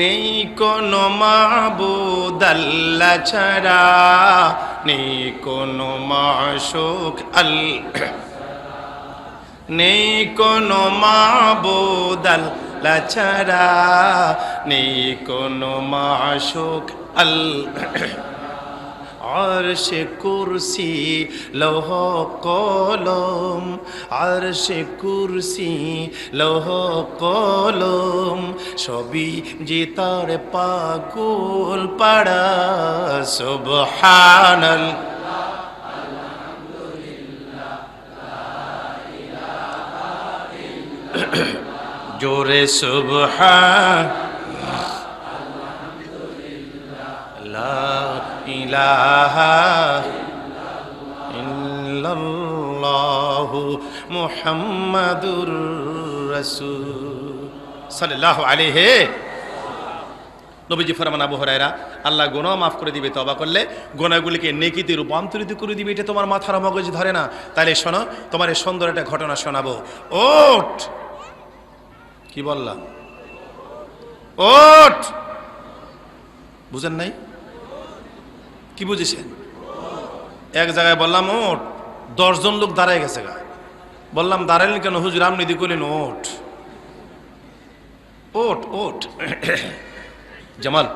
নেই কোনো মাবুদ আল্লাহ ছাড়া, নেই কোনো মাশুক আল্লাহ, নেই কোনো মাবুদ আল্লাহ ছাড়া, নেই কোনো মাশুক আল্লাহ। আরশে কুরসি, লৌহ কলম। আরশে কুরসি, লৌহ কলম। সবই যে তার পাগল পাড়া, সুবহানাল জোরে সুবহান লা ইলাহা ইল্লাল্লাহু মুহাম্মাদুর রাসূল সাল্লাল্লাহু আলাইহি নবীজি ফরমান আবু হরাইরা আল্লাহ গুনাহ মাফ করে দিবে তবা করলে গুনাহগুলিকে নেকিতে রূপান্তরিত করে দিবে, এটা তোমার মাথার মগজ ধরে না। তাইলে শোনো, তোমার এই সুন্দর একটা ঘটনা শোনাবো। ওট কি বললাম ওট বুঝেন নাই? কি বুঝেছেন? এক জায়গায় বললাম ওট দশজন লোক দাঁড়ায় গেছে গা। বললাম দাঁড়ালেন কেন? হুজুর আপনি দি করলেন ওট ওট ওট জামাল,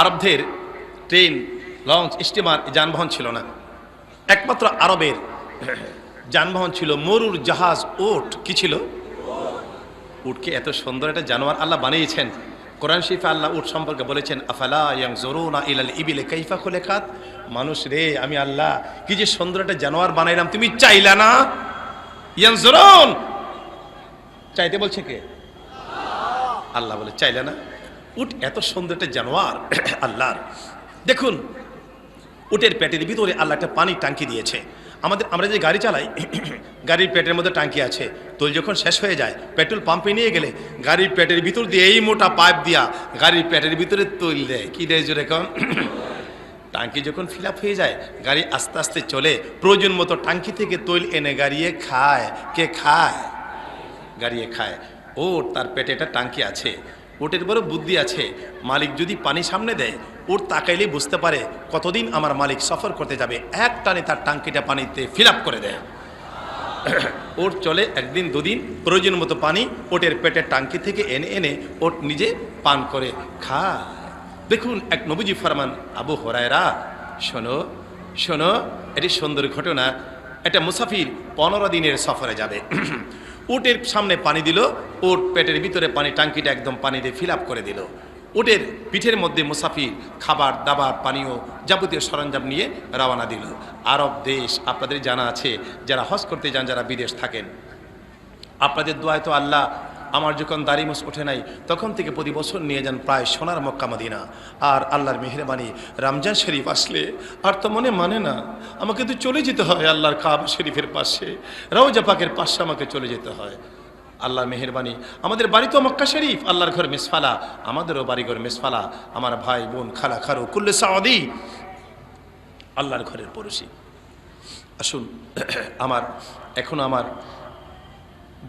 আরবদের ট্রেন, লঞ্চ, স্টিমার যানবাহন ছিল না। একমাত্র আরবের যানবাহন ছিল। মরুর জাহাজ ওট কি ছিল? উটকে এত সুন্দর একটা জানোয়ার আল্লাহ বানিয়েছেন? কোরআন শরীফে আল্লাহ উট সম্পর্কে বলেছেন, আফালা ইয়াং জরুনা ইলাল ইবিলে কাইফা খুলে খাত মানুষ রে, আমি আল্লাহ, কি যে সুন্দর একটা জানোয়ার বানাইলাম, তুমি চাইলা না? ইয়াং জরুন চাইতে বলছে কে? আল্লাহ বলে, চাইলে না? উট এত সুন্দর একটা জানোয়ার, আল্লাহর। দেখুন, উটের পেটের ভিতরে আল্লাহ একটা পানির টাঙ্কি দিয়েছে। আমাদের, আমরা যে গাড়ি চালাই, গাড়ির পেটের মধ্যে টাঙ্কি আছে। তোল যখন শেষ হয়ে যায়, পেট্রোল পাম্পে নিয়ে গেলে গাড়ির পেটের ভিতর দিয়ে এই মোটা পাইপ দিয়া গাড়ির পেটের ভিতরে তৈল দেয়। কি দেয় জোরে কম? টাঙ্কি যখন ফিল হয়ে যায়, গাড়ি আস্তে আস্তে চলে, প্রয়োজন মতো টাঙ্কি থেকে তৈল এনে গাড়িয়ে খায়। কে খায়? গাড়িয়ে খায়। ও তার পেটে একটা টাঙ্কি আছে, ওটের বড় বুদ্ধি আছে। মালিক যদি পানি সামনে দেয়, ওর তাকাইলেই বুঝতে পারে কতদিন আমার মালিক সফর করতে যাবে। এক টানে তার টাঙ্কিটা পানিতে ফিল করে দেয়। ওর চলে একদিন দুদিন, প্রয়োজন মতো পানি ওটের পেটের টাঙ্কি থেকে এনে এনে ওট নিজে পান করে খা দেখুন এক নবীজি ফরমান, আবু হরায়রা, শোনো শোনো, এটি সুন্দর ঘটনা। একটা মুসাফির পনেরো দিনের সফরে যাবে। উটের সামনে পানি দিল, ওট পেটের ভিতরে পানি, টাঙ্কিটা একদম পানি দিয়ে ফিল করে দিল। উটের পিঠের মধ্যে মুসাফির, খাবার, দাবার, পানীয় যাবতীয় সরঞ্জাম নিয়ে রওনা দিল। আরব দেশ আপনাদের জানা আছে, যারা হজ করতে যান, যারা বিদেশ থাকেন। আপনাদের দোয়ায় তো আল্লাহ আমার যখন দাড়িমুস ওঠে নাই, তখন থেকে প্রতি বছর নিয়ে যান প্রায় সোনার মক্কা মদিনা। আর আল্লাহর মেহরবানি রমজান শরীফ আসলে আর তো মনে মানে না। আমাকে তো চলে যেতে হয় আল্লাহর কাব শরীফের পাশে। রওজা পাকের পাশে আমাকে চলে যেতে হয়। আল্লাহর মেহরবানি। আমাদের বাড়ি তো মক্কা শরীফ, আল্লাহর ঘর মেসফালা। আমাদেরও বাড়িঘর মেসফালা। আমার ভাই বোন খালা খারু কুল্লে সাদি আল্লাহর ঘরের পড়োশি। আসুন, আমার, এখন আমার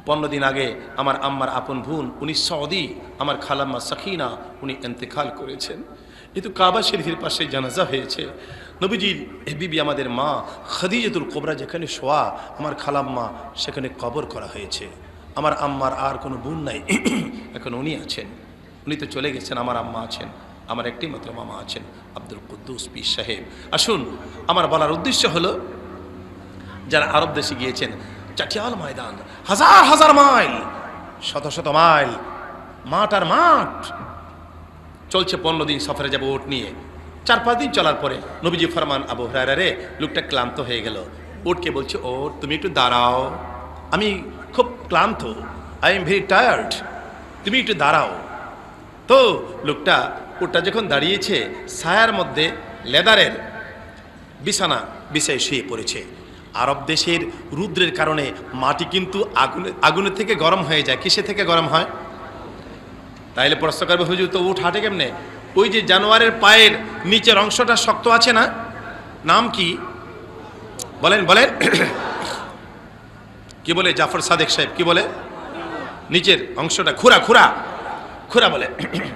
পনেরো দিন আগে আমার আম্মার আপন বোন, উনি সৌদি, আমার খালাম্মা সাকিনা, উনি এন্তেকাল করেছেন। কিন্তু কাবা শরীফের পাশে জানাজা হয়েছে। নবীজির বিবি আমাদের মা, খাদিজাতুল কোবরা যেখানে শোয়া, আমার খালাম্মা সেখানে কবর করা হয়েছে। আমার আম্মার আর কোনো বোন নাই। এখন উনি আছেন। উনি তো চলে গেছেন, আমার আম্মা আছেন, আমার একটি মাত্র মামা আছেন, আব্দুল কুদ্দুস পীর সাহেব। আসুন, আমার বলার উদ্দেশ্য হলো, যারা আরব দেশে গিয়েছেন, চাটিয়াল ময়দান, হাজার হাজার মাইল, শত শত মাইল, মাঠ আর মাঠ, চলছে পনেরো দিন সফরে যাব ওট নিয়ে। চার পাঁচ দিন চলার পরে নবীজি ফরমান, আবু হরারা লোকটা ক্লান্ত হয়ে গেল। ওটকে বলছে ও তুমি একটু দাঁড়াও। আমি খুব ক্লান্ত। আই এম ভেরি টায়ার্ড তুমি একটু দাঁড়াও। তো লোকটা ওটা যখন দাঁড়িয়েছে ছায়ার মধ্যে, লেদারের বিছানা বিছায় শুয়ে পড়েছে। আরব দেশের রুদ্রের কারণে মাটি কিন্তু আগুনে আগুনের থেকে গরম হয়ে যায়। কিসে থেকে গরম হয়? তাইলে প্রশ্ন করবে, হুজুর, তো উঠ হাঁটে কেমনে? ওই যে জানোয়ারের পায়ের নিচের অংশটা শক্ত আছে না? নাম কি? বলেন বলেন। কি বলে জাফর সাদেক সাহেব? কি বলে? নিচের অংশটা, খুরা খুরা খুরা বলে।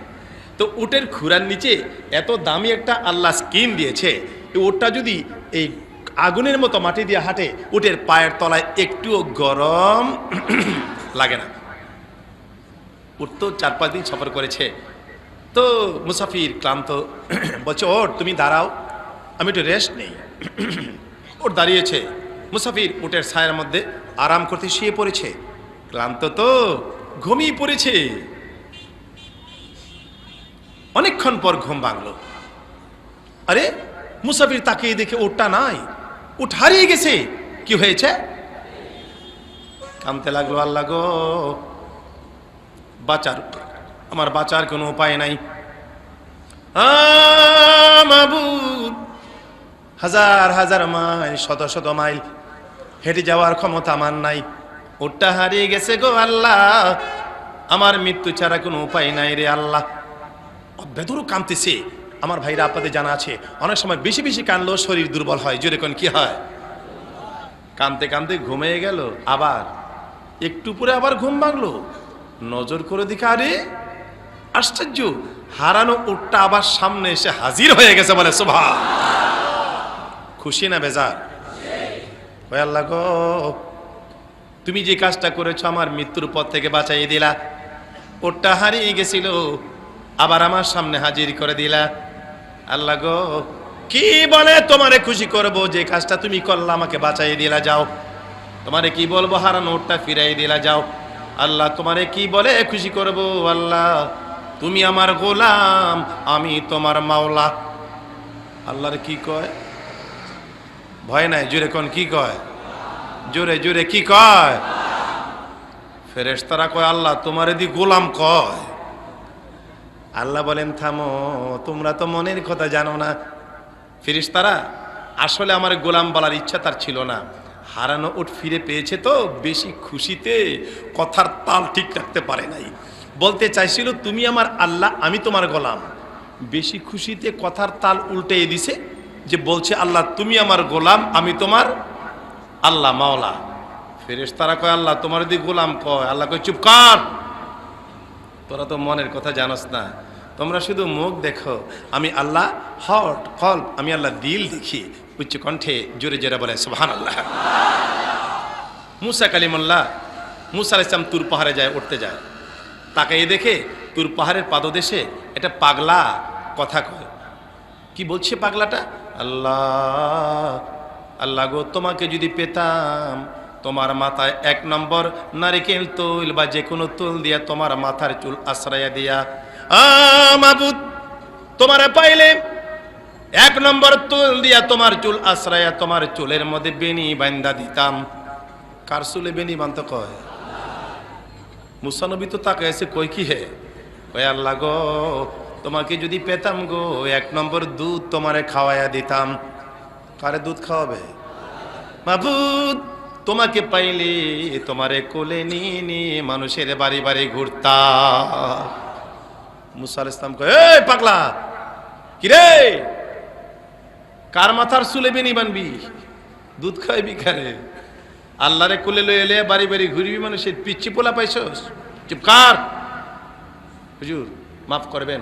তো উটের খুরার নিচে এত দামি একটা আল্লাহ স্কিন দিয়েছে উটটা যদি এই আগুনের মতো মাটি দিয়ে হাঁটে, উটের পায়ের তলায় একটুও গরম লাগে না। উট তো চার, পাঁচ দিন সফর করেছে। তো মুসাফির ক্লান্ত, বলছে, ওর, তুমি দাঁড়াও, আমি একটু রেস্ট নেই। ওর দাঁড়িয়েছে। মুসাফির উটের ছায়ের মধ্যে আরাম করতে শুয়ে পড়েছে। ক্লান্ত তো, ঘুমিয়ে পড়েছে। অনেকক্ষণ পর ঘুম ভাঙলো। আরে, মুসাফির তাকিয়ে দেখে উটটা নাই। উঠ, হারিয়ে গেছে। কি হয়েছে? কামতে লাগল, আল্লাহ গো। বাঁচার, আমার বাঁচার কোনো উপায় নাই। হাজার হাজার মাইল, শত শত মাইল হেঁটে যাওয়ার ক্ষমতা আমার নাই। ওটা হারিয়ে গেছে গো আল্লাহ। আমার মৃত্যু ছাড়া কোনো উপায় নাই রে আল্লাহ। বেদরও কামতেছে আমার ভাইরা আপনাদের জানা আছে, অনেক সময় বেশি বেশি কানলেও শরীর দুর্বল হয়। জোরে কোন, কি হয়? কানতে কানতে ঘুমিয়ে গেল, আবার একটু পরে আবার ঘুম ভাঙলো। নজর করে দিকে আরে, আশ্চর্য, হারানো উটটা আবার সামনে এসে হাজির হয়ে গেছে বলে শোভা খুশি না বেজার? ওই আল্লাহ গো, তুমি যে কাজটা করেছ আমার মৃত্যুর পথ থেকে বাঁচাই দিলা। ওটা হারিয়ে গেছিল, আবার আমার সামনে হাজির করে দিলা। আল্লাহ গো, কি বলে তোমারে খুশি করব যে কাজটা তুমি করলা, আমাকে বাঁচাই দিলা, যাও। তোমারে কি বলব, হারানো ওটা ফিরাই দিলা, যাও। আল্লাহ তোমারে কি বলে খুশি করব, আল্লাহ, তুমি আমার গোলাম, আমি তোমার মাওলা। আল্লাহর কি কয়? ভয় নাই, জোরে কোন কি কয়? জোরে জোরে কি কয়? ফেরেশতারা কয়, আল্লাহ, তোমার দি গোলাম কয়? আল্লাহ বলেন, থামো, তোমরা তো মনের কথা জানো না। ফেরেশতারা, আসলে আমার গোলাম বলার ইচ্ছা তার ছিল না। হারানো উঠ ফিরে পেয়েছে তো, বেশি খুশিতে কথার তাল ঠিক রাখতে পারে নাই। বলতে চাইছিল, তুমি আমার আল্লাহ, আমি তোমার গোলাম। বেশি খুশিতে কথার তাল উল্টে দিছে যে বলছে, আল্লাহ, তুমি আমার গোলাম, আমি তোমার আল্লাহ, মাওলা। ফেরেশ তারা কয়, আল্লাহ, তোমার দিকে গোলাম কয়? আল্লাহ কয়, চুপ কর। তোরা তো মনের কথা জানোস না। তোমরা শুধু মুখ দেখো। আমি আল্লাহ হট কল আমি আল্লাহ দিল দেখি। উচ্চ কণ্ঠে জোরে জোরে বলে সুবহান আল্লাহ মুসা কালিমুল্লাহ, মুসা ইসলাম তুর পাহাড়ে যায়, উঠতে যায়। তাকে এই দেখে তুর পাহাড়ের পাদদেশে এটা পাগলা কথা কয়। কি বলছে পাগলাটা? আল্লাহ আল্লাহ গো, তোমাকে যদি পেতাম, তোমার মাথায় এক নম্বর নারিকেল তুল বা যে কোনো তুল দিয়া তোমার মাথার চুল আশ্রয়া দিয়া। মাবুদ, তোমার পাইলে এক নম্বর তুল দিয়া তোমার চুল আশ্রয়া, তোমার চুলের মধ্যে বেনি বান্দা দিতাম। কার চুলে বেনি বান্ত কয়? মুসানবী তো তাকে এসে কই কি হে? ওই আল্লাহ গো তোমাকে যদি পেতাম গো, এক নম্বর দুধ তোমারে খাওয়াইয়া দিতাম। কারে দুধ খাওয়াবে? মাবুদ, তোমাকে পাইলে তোমারে কোলে নিয়ে নিয়ে মানুষের বাড়ি বাড়ি ঘুরতা মুসা আল ইসলাম কয় পাগলা, কিরে? কার মাথার চুলে বেনি বানবি? দুধ খাইবি কারে? আল্লাহরে কোলে লই এলে বাড়ি বাড়ি ঘুরবি মানুষের। পিচ্ছি পোলা পাইছস? চুপ কার। হুজুর, মাফ করবেন।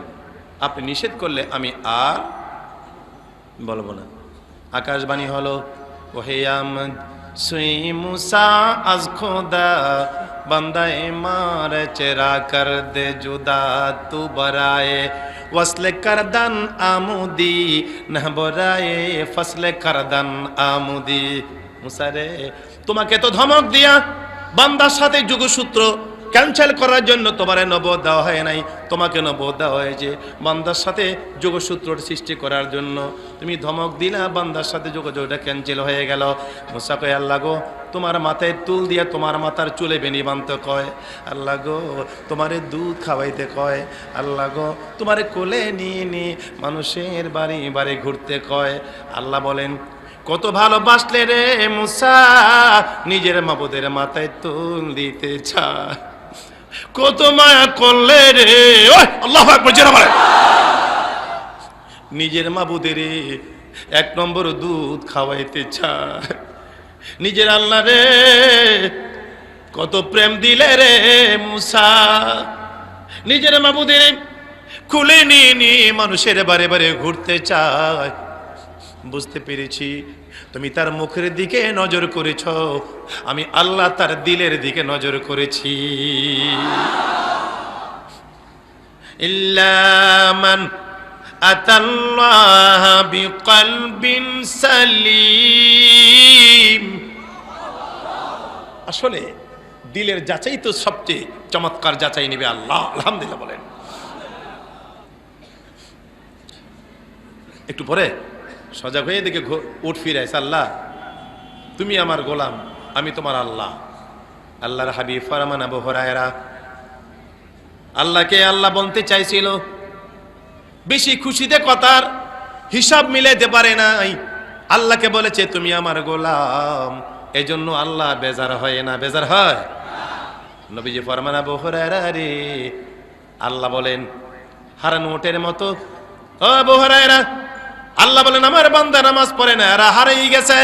আপনি নিষেধ করলে আমি আর বলব না। আকাশবাণী হলো ওহে আমদ সুই মুসা আজ খোদা, বন্দায় মার চেরা কর দে জুদা, তু বরায়ে। وصل کردن آمودی نہ برائے فصل کردن آمودی মুসারে তোমাকে তো ধমক দিয়া বান্দার সাথে যুগসূত্র ক্যান্সেল করার জন্য তোমার নবদ দেওয়া হয় নাই। তোমাকে নবদ দেওয়া হয়েছে বান্দার সাথে যোগসূত্র সৃষ্টি করার জন্য। তুমি ধমক দিলা, বান্দার সাথে যোগাযোগটা ক্যান্সেল হয়ে গেল। মুসা কয়, আল্লাহ গো, তোমার মাথায় তুল দিয়া তোমার মাথার চুলে বেনি বানতে কয়। আল্লাহ গো, তোমারে দুধ খাওয়াইতে কয়। আল্লাহ গো, তোমারে কোলে নিয়ে নিয়ে মানুষের বাড়ি বাড়ি ঘুরতে কয়। আল্লাহ বলেন, কত ভালোবাসলে রে মুসা, নিজের মাবুদের মাথায় তুল দিতে চায়। কত মায়া করলে রে? আল্লাহ। নিজের মাবুদের এক নম্বর দুধ খাওয়াইতে চায়। নিজের আল্লাহ রে, কত প্রেম দিলে রে মুসা। নিজের মাবুদের খুলে নিয়ে নিয়ে মানুষের বারে বারে ঘুরতে চায়। বুঝতে পেরেছি তুমি তার মুখের দিকে নজর করেছ। আমি আল্লাহ তার দিলের দিকে নজর করেছি। ইল্লামান আতাল্লাহ বিকলবিন সালিম। আসলে দিলের যাচাই তো সবচেয়ে চমৎকার যাচাই নেবে আল্লাহ, আলহামদুলিল্লাহ বলেন। একটু পরে সজাগ হয়ে দেখে ঘো- উঠ ফিরে আসে আল্লাহ, তুমি আমার গোলাম, আমি তোমার আল্লাহ। আল্লাহর হাবিব ফরমান আবু হরায়রা, আল্লাহকে আল্লাহ বলতে চাইছিল, বেশি খুশিতে কথার হিসাব মিলাইতে পারে নাই। আল্লাহকে বলেছে, তুমি আমার গোলাম। এজন্য আল্লাহ বেজার হয় না, বেজার হয়। নবীজি ফরমান আবু হরায়রা রে, আল্লাহ বলেন, হারানো ওটের মতো। ও আবু হরায়রা আল্লাহ বলেন, আমার বান্দা নামাজ পড়ে না, এরা হারিয়ে গেছে।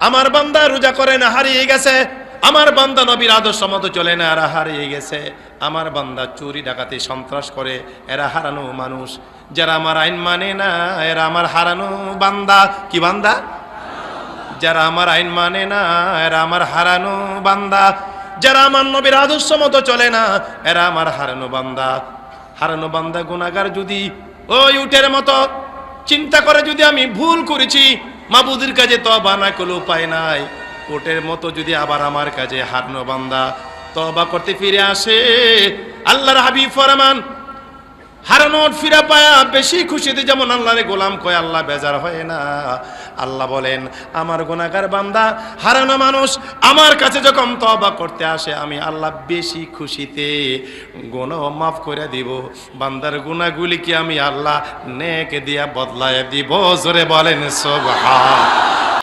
আমার বান্দা রোজা করে না, হারিয়ে গেছে। আমার বান্দা নবীর আদর্শ মতো চলে না, এরা হারিয়ে গেছে। আমার বান্দা চুরি ডাকাতি, সন্ত্রাস করে, এরা হারানো মানুষ। যারা আমার আইন মানে না, এরা আমার হারানো বান্দা। কি বান্দা? যারা আমার আইন মানে না, এরা আমার হারানো বান্দা। যারা আমার নবীর আদর্শ মতো চলে না, এরা আমার হারানো বান্দা। হারানো বান্দা গুণাগার যদি ওই উটের মতো চিন্তা করে যদি আমি ভুল করেছি, মাবুদের কাজে তবা না কোনো উপায় নাই। কোটের মতো যদি আবার আমার কাজে হারনো বান্দা তবা করতে ফিরে আসে, আল্লাহর হাবিব ফরমান, হারানোর ফিরা পায়া বেশি খুশিতে যেমন আল্লাহরে গোলাম কয়, আল্লাহ বেজার হয় না। আল্লাহ বলেন, আমার গুণাগার বান্দা, হারানো মানুষ, আমার কাছে যখন তবা করতে আসে, আমি আল্লাহ বেশি খুশিতে গুণ মাফ করে দিব। বান্দার গুণাগুলি কি আমি আল্লাহ নেক দিয়া বদলায় দিব? জোরে বলেন সব